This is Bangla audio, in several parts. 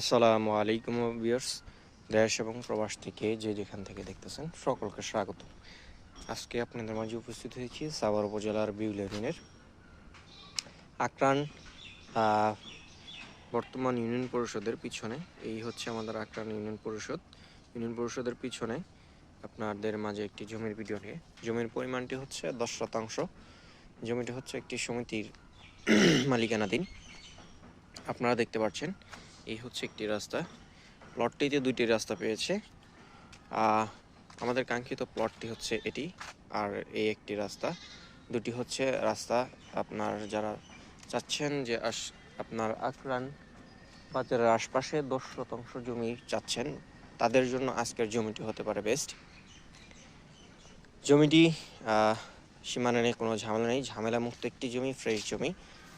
আসসালামু আলাইকুম ভিউয়ার্স দেশ এবং প্রবাস থেকে যে যেখান থেকে দেখতেছেন, সকলকে স্বাগত। আজকে আপনাদের মাঝে উপস্থিত হয়েছি সাভার উপজেলার বিউলেরিনের। আক্রান বর্তমান ইউনিয়ন পরিষদের পিছনে, এই হচ্ছে আমাদের আক্রান ইউনিয়ন পরিষদ। ইউনিয়ন পরিষদের পিছনে আপনাদের মাঝে একটি জমির ভিডিও নিয়ে। জমির পরিমাণটি হচ্ছে দশ শতাংশ। জমিটি হচ্ছে একটি সমিতির মালিকানাধীন। আপনারা দেখতে পাচ্ছেন এই হচ্ছে একটি রাস্তা। প্লটটিতে দুইটি রাস্তা পেয়েছে। আমাদের কাঙ্ক্ষিত প্লটটি হচ্ছে এটি আর এই একটি রাস্তা। দুটি হচ্ছে রাস্তা আপনার যারা চাচ্ছেন যে আস, আপনার আক্রান বাজারের আশপাশে দশ শতাংশ জমি চাচ্ছেন, তাদের জন্য আজকের জমিটি হতে পারে বেস্ট জমিটি সীমানা নিয়ে কোনো ঝামেলা নেই। ঝামেলা মুক্ত একটি জমি ফ্রেশ জমি।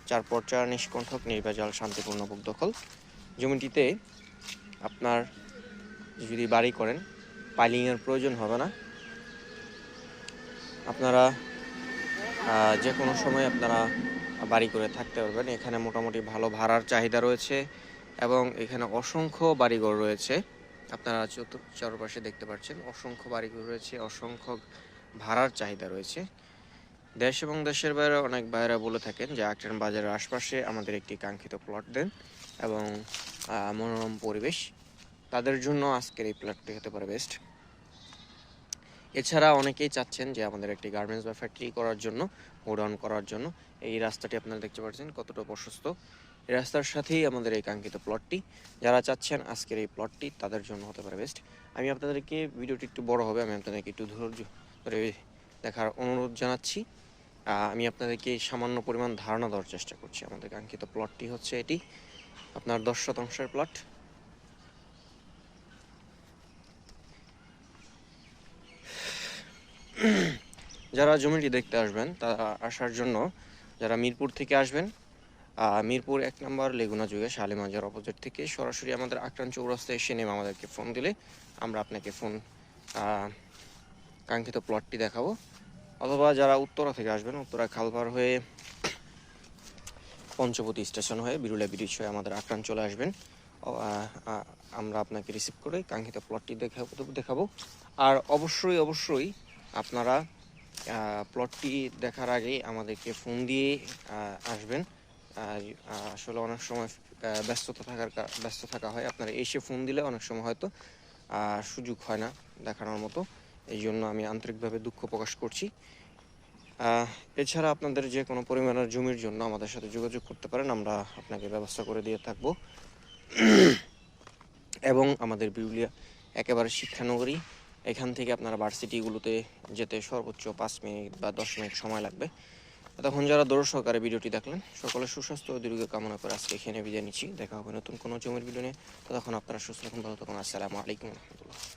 চার পর্চা নিষ্কণ্ঠক নির্বাচল শান্তিপূর্ণ দখল জমিটিতে আপনার যদি বাড়ি করেন, পাইলিংয়ের প্রয়োজন হবে না। আপনারা যে কোনো সময় আপনারা বাড়ি করে থাকতে পারবেন। এখানে মোটামুটি ভালো ভাড়ার চাহিদা রয়েছে এবং এখানে অসংখ্য বাড়িঘর রয়েছে। আপনারা চতুর, চারপাশে দেখতে পাচ্ছেন, অসংখ্য বাড়িঘর রয়েছে, অসংখ্য ভাড়ার চাহিদা রয়েছে। দেশ এবং দেশের বাইরে অনেক ভাইরা বলে থাকেন যে আক্রান বাজারের আশপাশে আমাদের একটি কাঙ্ক্ষিত প্লট দেন এবং মনোরম পরিবেশ। তাদের জন্য আজকের এই প্লটটি হতে পারে বেস্ট এছাড়া অনেকেই চাচ্ছেন যে আমাদের একটি গার্মেন্টস বা ফ্যাক্টরি করার জন্য, গোডাউন করার জন্য। এই রাস্তাটি আপনারা দেখতে পাচ্ছেন কতটা প্রশস্ত। এই রাস্তার সাথেই আমাদের এই কাঙ্ক্ষিত প্লটটি যারা চাচ্ছেন আজকের এই প্লটটি তাদের জন্য হতে পারে বেস্ট আমি আপনাদেরকে, ভিডিওটি একটু বড় হবে, আমি আপনাদেরকে একটু ধৈর্য ধরে দেখার অনুরোধ জানাচ্ছি। আমি আপনাদেরকে সামান্য পরিমাণ ধারণা দেওয়ার চেষ্টা করছি। আমাদের কাঙ্ক্ষিত প্লটটি হচ্ছে এটি। আপনার দশ শতাংশের প্লট যারা জমিটি দেখতে আসবেন, তারা আসার জন্য যারা মিরপুর থেকে আসবেন মিরপুর এক নম্বর লেগুনা যুগে শালিমাজার অপোজিট থেকে সরাসরি আমাদের আক্রান্ত চৌরাস্তায় এসে নেমে আমাদেরকে ফোন দিলে আমরা আপনাকে ফোন কাঙ্ক্ষিত প্লটটি দেখাবো। অথবা যারা উত্তরা থেকে আসবেন, উত্তরা খালপার হয়ে পঞ্চবতী স্টেশন হয়ে বিরুলা ব্রিজ হয়ে আমাদের আক্রান্ত চলে আসবেন। আমরা আপনাকে রিসিভ করে কাঙ্ক্ষিত প্লটটি দেখাবো দেখাবো। আর অবশ্যই অবশ্যই আপনারা প্লটটি দেখার আগে আমাদেরকে ফোন দিয়ে আসবেন। আসলে অনেক সময় ব্যস্ততা থাকার ব্যস্ত থাকা হয়। আপনারা এসে ফোন দিলে অনেক সময় হয়তো সুযোগ হয় না দেখানোর মতো। এই জন্য আমি আন্তরিকভাবে দুঃখ প্রকাশ করছি। এছাড়া আপনাদের যে কোনো পরিমাণের জমির জন্য আমাদের সাথে যোগাযোগ করতে পারেন, আমরা আপনাকে ব্যবস্থা করে দিয়ে থাকব। এবং আমাদের বিউলিয়া একেবারে শিক্ষানগরী, এখান থেকে আপনারা ভার্সিটিগুলোতে যেতে সর্বোচ্চ পাঁচ মিনিট বা দশ মিনিট সময় লাগবে। তখন যারা দৌড় সহকারে ভিডিওটি দেখলেন সকলে সুস্বাস্থ্য ও দীর্ঘ কামনা করে আজকে এখানে বিদায় নিচ্ছি। দেখা হবে নতুন কোনো জমির ভিডিও নিয়ে। ততক্ষণ আপনারা সুস্থ থাকুন, ভালো থাকুন। আসসালামু আলাইকুম রহমতুল্লাহ।